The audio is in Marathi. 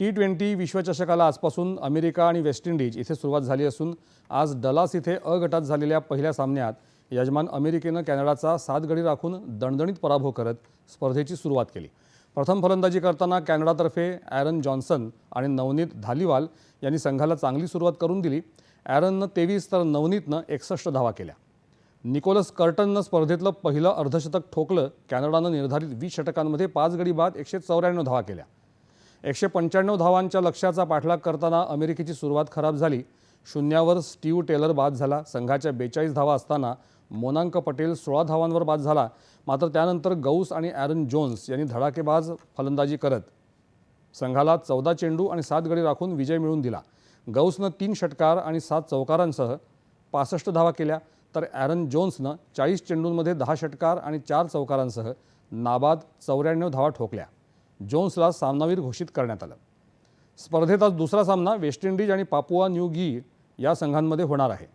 टी ट्वेंटी विश्वचषकाला आजपासून अमेरिका आणि वेस्ट इंडिज इथे सुरुवात झाली असून आज डलास इथे अ गटात झालेल्या पहिल्या सामन्यात यजमान अमेरिकेनं कॅनडाचा सात गडी राखून दणदणीत पराभव करत स्पर्धेची सुरुवात केली. प्रथम फलंदाजी करताना कॅनडातर्फे ॲरन जॉन्सन आणि नवनीत धालीवाल यांनी संघाला चांगली सुरुवात करून दिली. ॲरननं तेवीस तर नवनीतनं एकसष्ट धावा केल्या. निकोलस कर्टननं स्पर्धेतलं पहिलं अर्धशतक ठोकलं. कॅनडानं निर्धारित वीस षटकांमध्ये पाच गडी बाद एकशे चौऱ्याण्णव धावा केल्या. एकशे पंच्याण्णव धावांच्या लक्ष्याचा पाठलाग करताना अमेरिकेची सुरुवात खराब झाली. शून्यावर स्टीव टेलर बाद झाला. संघाच्या बेचाळीस धावा असताना मोनांक पटेल सोळा धावांवर बाद झाला. मात्र त्यानंतर गौस आणि ॲरन जोन्स यांनी धडाकेबाज फलंदाजी करत संघाला चौदा चेंडू आणि सात गडी राखून विजय मिळवून दिला. गौसनं तीन षटकार आणि सात चौकारांसह पासष्ट धावा केल्या. तर ॲरन जोन्सनं चाळीस चेंडूंमध्ये दहा षटकार आणि चार चौकारांसह नाबाद चौऱ्याण्णव धावा ठोकल्या. जोन्सला सामनावीर घोषित करण्यात आलं. स्पर्धेत आज दुसरा सामना वेस्ट इंडिज आणि पापुआ न्यू गी या संघांमध्ये होणार आहे.